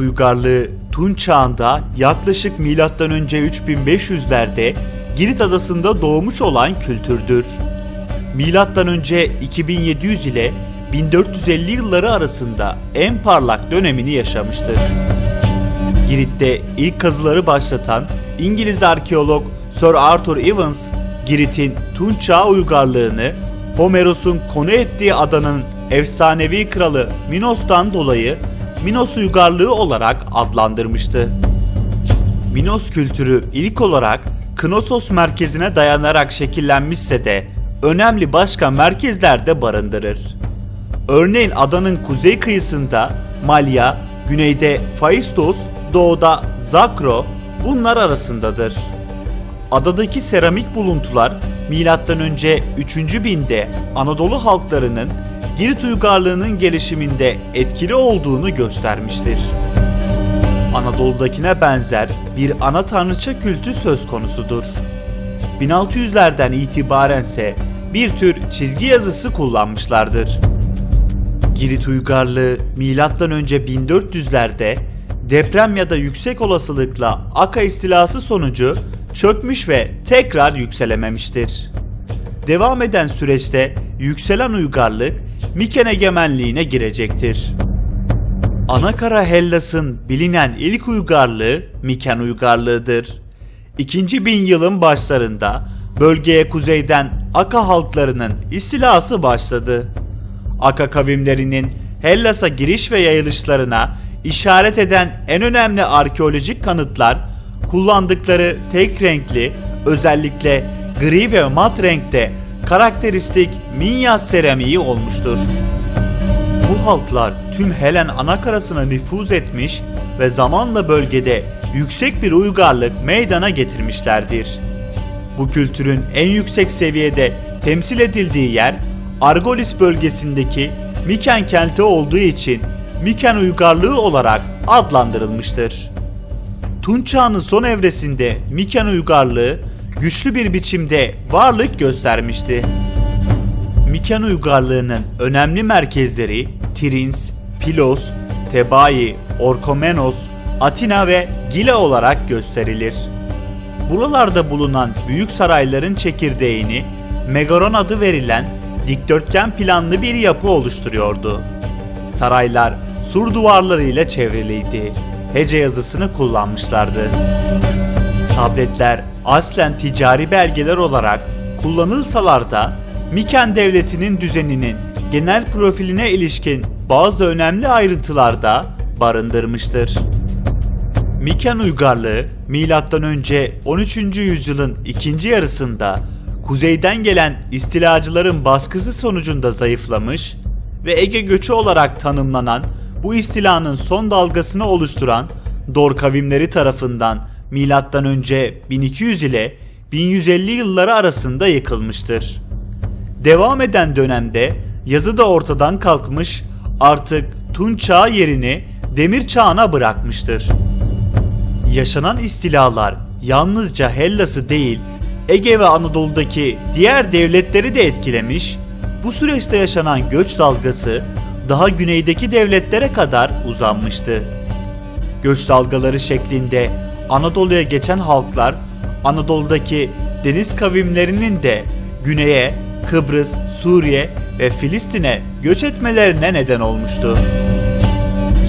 Girit uygarlığı Tunç çağında yaklaşık MÖ 3500'lerde Girit adasında doğmuş olan kültürdür. M.Ö. 2700 ile 1450 yılları arasında en parlak dönemini yaşamıştır. Girit'te ilk kazıları başlatan İngiliz arkeolog Sir Arthur Evans, Girit'in Tunç Çağı uygarlığını Homeros'un konu ettiği adanın efsanevi kralı Minos'tan dolayı Minos uygarlığı olarak adlandırmıştı. Minos kültürü ilk olarak Knossos merkezine dayanarak şekillenmişse de önemli başka merkezler de barındırır. Örneğin adanın kuzey kıyısında Malya, güneyde Phaistos, doğuda Zakro bunlar arasındadır. Adadaki seramik buluntular M.Ö. 3. binde Anadolu halklarının Girit uygarlığının gelişiminde etkili olduğunu göstermiştir. Anadolu'dakine benzer bir ana tanrıça kültü söz konusudur. 1600'lerden itibarense bir tür çizgi yazısı kullanmışlardır. Girit uygarlığı M.Ö. 1400'lerde deprem ya da yüksek olasılıkla Aka istilası sonucu çökmüş ve tekrar yükselememiştir. Devam eden süreçte yükselen uygarlık Miken egemenliğine girecektir. Anakara Hellas'ın bilinen ilk uygarlığı Miken uygarlığıdır. İkinci bin yılın başlarında bölgeye kuzeyden Aka halklarının istilası başladı. Aka kavimlerinin Hellas'a giriş ve yayılışlarına işaret eden en önemli arkeolojik kanıtlar kullandıkları tek renkli özellikle gri ve mat renkte karakteristik Minyas seramiği olmuştur. Bu halklar tüm Helen anakarasına nüfuz etmiş ve zamanla bölgede yüksek bir uygarlık meydana getirmişlerdir. Bu kültürün en yüksek seviyede temsil edildiği yer Argolis bölgesindeki Miken kenti olduğu için Miken uygarlığı olarak adlandırılmıştır. Tunç Çağı'nın son evresinde Miken uygarlığı güçlü bir biçimde varlık göstermişti. Miken uygarlığının önemli merkezleri Tirins, Pilos, Tebai, Orkomenos, Atina ve Gila olarak gösterilir. Buralarda bulunan büyük sarayların çekirdeğini Megaron adı verilen dikdörtgen planlı bir yapı oluşturuyordu. Saraylar sur duvarlarıyla çevriliydi. Hece yazısını kullanmışlardı. Tabletler aslen ticari belgeler olarak kullanılsalar da Miken devletinin düzeninin genel profiline ilişkin bazı önemli ayrıntılarda barındırmıştır. Miken uygarlığı M.Ö. 13. yüzyılın ikinci yarısında kuzeyden gelen istilacıların baskısı sonucunda zayıflamış ve Ege göçü olarak tanımlanan bu istilanın son dalgasını oluşturan Dor kavimleri tarafından M.Ö. 1200 ile 1150 yılları arasında yıkılmıştır. Devam eden dönemde yazı da ortadan kalkmış artık Tunç Çağı yerini Demir Çağı'na bırakmıştır. Yaşanan istilalar yalnızca Hellas'ı değil Ege ve Anadolu'daki diğer devletleri de etkilemiş, bu süreçte yaşanan göç dalgası daha güneydeki devletlere kadar uzanmıştı. Göç dalgaları şeklinde Anadolu'ya geçen halklar Anadolu'daki deniz kavimlerinin de güneye, Kıbrıs, Suriye ve Filistin'e göç etmelerine neden olmuştu.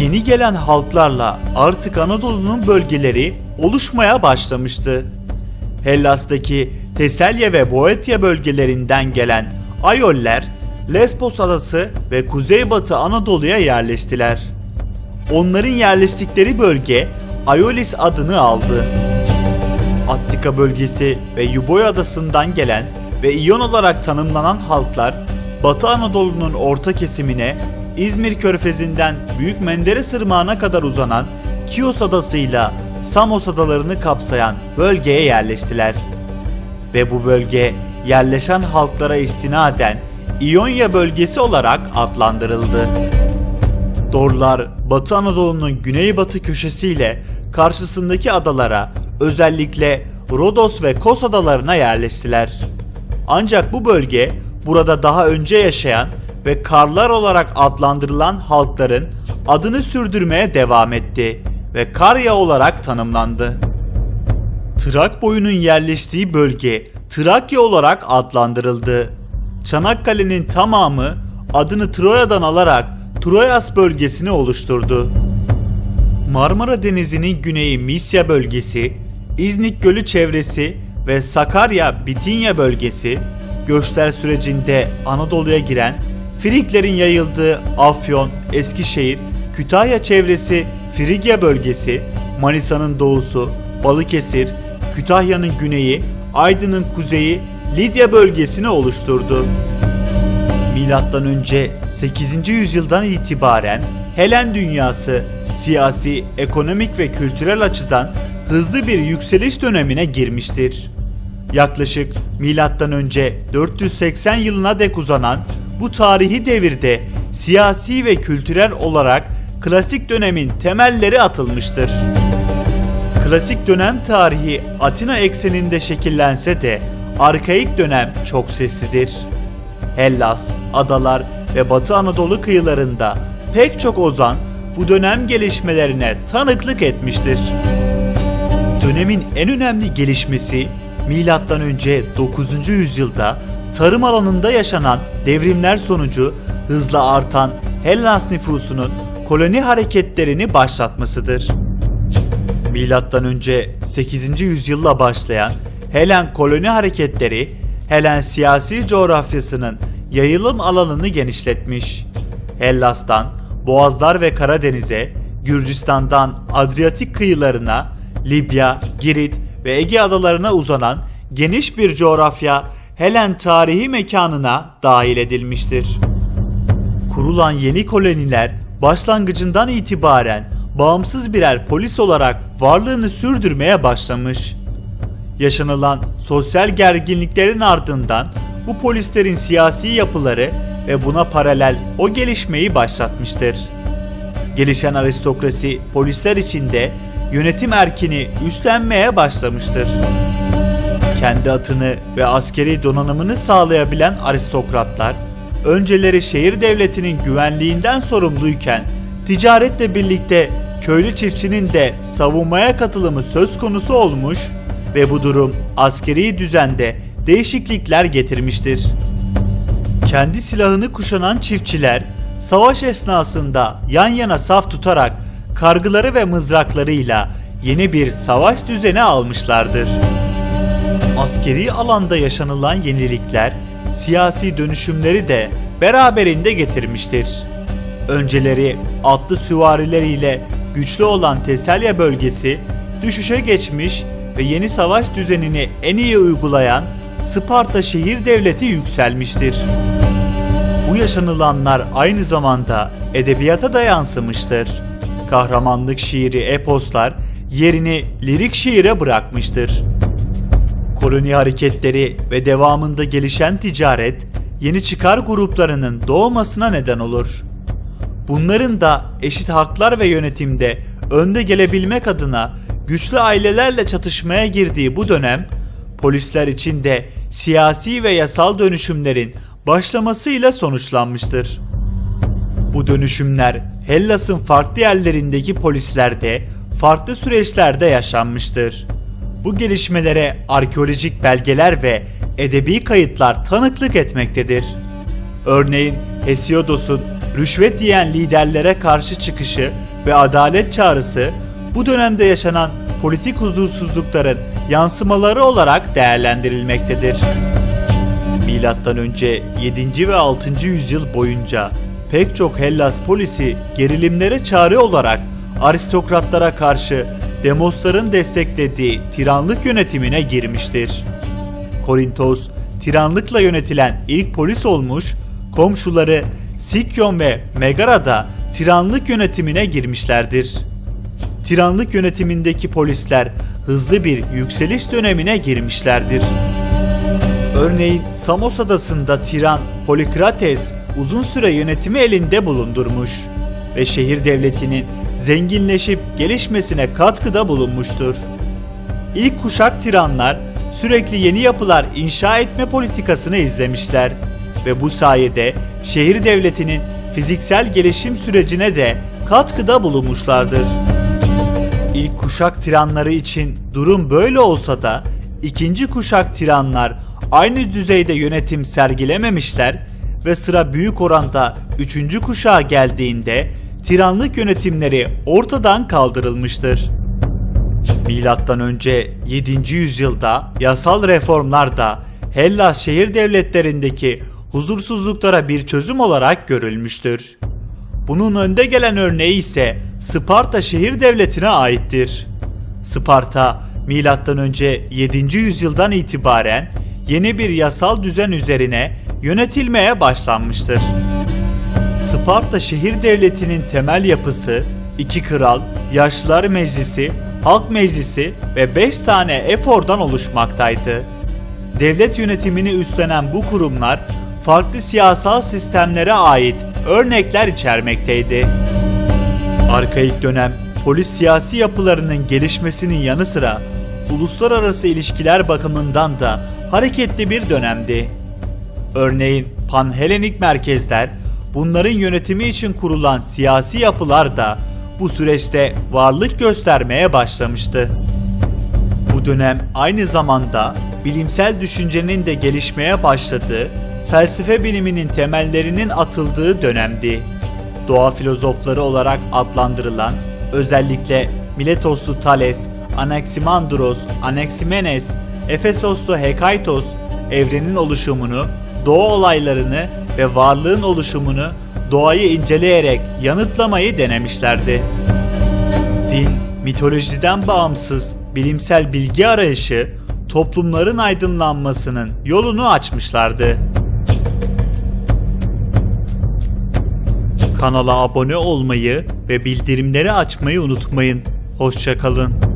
Yeni gelen halklarla artık Anadolu'nun bölgeleri oluşmaya başlamıştı. Hellas'taki Teselya ve Boeotia bölgelerinden gelen Ayoller, Lesbos adası ve Kuzeybatı Anadolu'ya yerleştiler. Onların yerleştikleri bölge Aiolis adını aldı. Attika bölgesi ve Yuboy adasından gelen ve İyon olarak tanımlanan halklar Batı Anadolu'nun orta kesimine İzmir körfezinden Büyük Menderes Irmağı'na kadar uzanan Kios adasıyla Samos adalarını kapsayan bölgeye yerleştiler. Ve bu bölge yerleşen halklara istinaden İonya bölgesi olarak adlandırıldı. Dorlar Batı Anadolu'nun güneybatı köşesiyle karşısındaki adalara özellikle Rodos ve Kos adalarına yerleştiler. Ancak bu bölge burada daha önce yaşayan ve Karlar olarak adlandırılan halkların adını sürdürmeye devam etti ve Karya olarak tanımlandı. Trak boyunun yerleştiği bölge Trakya olarak adlandırıldı. Çanakkale'nin tamamı adını Troya'dan alarak Troyas bölgesini oluşturdu. Marmara Denizi'nin güneyi Misya bölgesi, İznik Gölü çevresi ve Sakarya Bitinya bölgesi göçler sürecinde Anadolu'ya giren Friklerin yayıldığı Afyon, Eskişehir, Kütahya çevresi Frigya bölgesi, Manisa'nın doğusu, Balıkesir, Kütahya'nın güneyi, Aydın'ın kuzeyi Lidya bölgesini oluşturdu. Milattan önce 8. yüzyıldan itibaren Helen dünyası siyasi, ekonomik ve kültürel açıdan hızlı bir yükseliş dönemine girmiştir. Yaklaşık milattan önce 480 yılına dek uzanan bu tarihi devirde siyasi ve kültürel olarak klasik dönemin temelleri atılmıştır. Klasik dönem tarihi Atina ekseninde şekillense de arkaik dönem çok seslidir. Hellas, adalar ve Batı Anadolu kıyılarında pek çok ozan bu dönem gelişmelerine tanıklık etmiştir. Dönemin en önemli gelişmesi milattan önce 9. yüzyılda tarım alanında yaşanan devrimler sonucu hızla artan Hellas nüfusunun koloni hareketlerini başlatmasıdır. Milattan önce 8. yüzyılla başlayan Helen koloni hareketleri Helen siyasi coğrafyasının yayılım alanını genişletmiş. Hellas'tan Boğazlar ve Karadeniz'e, Gürcistan'dan Adriyatik kıyılarına, Libya, Girit ve Ege adalarına uzanan geniş bir coğrafya Helen tarihi mekanına dahil edilmiştir. Kurulan yeni koloniler başlangıcından itibaren bağımsız birer polis olarak varlığını sürdürmeye başlamış. Yaşanılan sosyal gerginliklerin ardından bu polislerin siyasi yapıları ve buna paralel o gelişmeyi başlatmıştır. Gelişen aristokrasi polisler içinde yönetim erkini üstlenmeye başlamıştır. Kendi atını ve askeri donanımını sağlayabilen aristokratlar önceleri şehir devletinin güvenliğinden sorumluyken ticaretle birlikte köylü çiftçinin de savunmaya katılımı söz konusu olmuş ve bu durum askeri düzende değişiklikler getirmiştir. Kendi silahını kuşanan çiftçiler savaş esnasında yan yana saf tutarak kargıları ve mızraklarıyla yeni bir savaş düzeni almışlardır. Askeri alanda yaşanılan yenilikler siyasi dönüşümleri de beraberinde getirmiştir. Önceleri atlı süvarileriyle güçlü olan Teselya bölgesi düşüşe geçmiş ve yeni savaş düzenini en iyi uygulayan Sparta şehir devleti yükselmiştir. Bu yaşanılanlar aynı zamanda edebiyata da yansımıştır. Kahramanlık şiiri eposlar yerini lirik şiire bırakmıştır. Koloni hareketleri ve devamında gelişen ticaret yeni çıkar gruplarının doğmasına neden olur. Bunların da eşit haklar ve yönetimde önde gelebilmek adına güçlü ailelerle çatışmaya girdiği bu dönem polisler için de siyasi ve yasal dönüşümlerin başlamasıyla sonuçlanmıştır. Bu dönüşümler Hellas'ın farklı yerlerindeki polislerde farklı süreçlerde yaşanmıştır. Bu gelişmelere arkeolojik belgeler ve edebi kayıtlar tanıklık etmektedir. Örneğin Hesiodos'un rüşvet yiyen liderlere karşı çıkışı ve adalet çağrısı bu dönemde yaşanan politik huzursuzlukların yansımaları olarak değerlendirilmektedir. Milattan önce 7. ve 6. yüzyıl boyunca pek çok Hellas polisi gerilimlere çare olarak aristokratlara karşı Demosların desteklediği tiranlık yönetimine girmiştir. Korintos, tiranlıkla yönetilen ilk polis olmuş, komşuları Sikyon ve Megara'da tiranlık yönetimine girmişlerdir. Tiranlık yönetimindeki polisler hızlı bir yükseliş dönemine girmişlerdir. Örneğin Samos adasında tiran Polikrates uzun süre yönetimi elinde bulundurmuş ve şehir devletinin zenginleşip gelişmesine katkıda bulunmuştur. İlk kuşak tiranlar sürekli yeni yapılar inşa etme politikasını izlemişler ve bu sayede şehir devletinin fiziksel gelişim sürecine de katkıda bulunmuşlardır. İlk kuşak tiranları için durum böyle olsa da ikinci kuşak tiranlar aynı düzeyde yönetim sergilememişler ve sıra büyük oranda üçüncü kuşağa geldiğinde tiranlık yönetimleri ortadan kaldırılmıştır. Milattan önce 7. yüzyılda yasal reformlar da Hellas şehir devletlerindeki huzursuzluklara bir çözüm olarak görülmüştür. Bunun önde gelen örneği ise Sparta şehir devletine aittir. Sparta milattan önce 7. yüzyıldan itibaren yeni bir yasal düzen üzerine yönetilmeye başlanmıştır. Sparta şehir devletinin temel yapısı iki kral, yaşlılar meclisi, halk meclisi ve 5 tane efordan oluşmaktaydı. Devlet yönetimini üstlenen bu kurumlar farklı siyasal sistemlere ait örnekler içermekteydi. Arkaik dönem polis siyasi yapılarının gelişmesinin yanı sıra uluslararası ilişkiler bakımından da hareketli bir dönemdi. Örneğin Panhelenik merkezler, bunların yönetimi için kurulan siyasi yapılar da bu süreçte varlık göstermeye başlamıştı. Bu dönem aynı zamanda bilimsel düşüncenin de gelişmeye başladığı, felsefe biliminin temellerinin atıldığı dönemdi. Doğa filozofları olarak adlandırılan, özellikle Miletoslu Thales, Anaximandros, Anaximenes, Efesoslu Hekaitos, evrenin oluşumunu, doğa olaylarını ve varlığın oluşumunu doğayı inceleyerek yanıtlamayı denemişlerdi. Din, mitolojiden bağımsız bilimsel bilgi arayışı toplumların aydınlanmasının yolunu açmışlardı. Kanala abone olmayı ve bildirimleri açmayı unutmayın. Hoşçakalın.